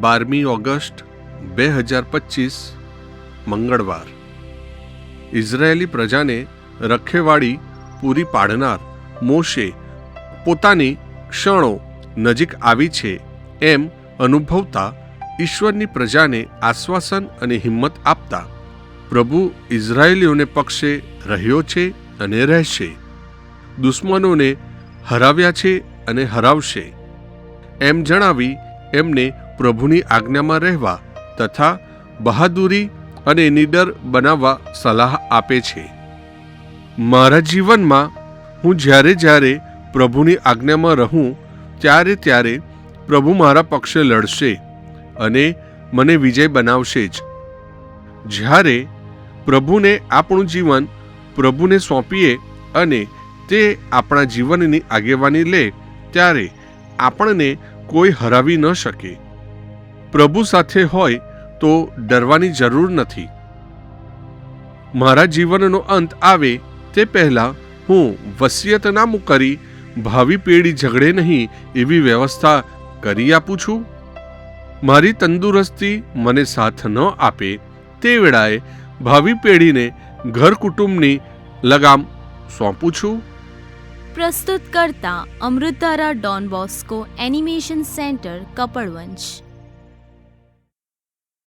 બારમી ઓગસ્ટ બે હજાર પચીસ, મંગળવાર. ઇઝરાયેલી પ્રજાને રખેવાળી પૂરી પાડનાર મોશે પોતાની ક્ષણો નજીક આવી છે એમ અનુભવતા ઈશ્વરની પ્રજાને આશ્વાસન અને હિંમત આપતા પ્રભુ ઇઝરાયેલીઓને પક્ષે રહ્યો છે અને રહેશે. દુશ્મનોને હરાવ્યા છે અને હરાવશે. એમ જણાવી એમને પ્રભુની આજ્ઞામાં રહેવા તથા બહાદુરી અને નીડર બનાવવા સલાહ આપે છે. મારા જીવનમાં હું જ્યારે જ્યારે પ્રભુની આજ્ઞામાં રહું, ત્યારે ત્યારે પ્રભુ મારા પક્ષે લડશે અને મને વિજય બનાવશે જ. જ્યારે પ્રભુને આપણું જીવન પ્રભુને સોંપીએ અને તે આપણા જીવનની આગેવાની લે, ત્યારે આપણને કોઈ હરાવી ન શકે. પ્રભુ સાથે હોય તો ડરવાની જરૂર નથી. મારા જીવનનો અંત આવે તે પહેલાં હું વસિયત નામું કરી ભાવિ પેઢી ઝઘડે નહીં એવી વ્યવસ્થા કરી આપું છું. મારી તંદુરસ્તી મને સાથ ન આપે તે વેળાએ ભાવિ પેઢીને ઘર કુટુંબની લગામ સોંપું છું. પ્રસ્તુત કરતા અમૃતારા Don Bosco animation centre Kapadvanj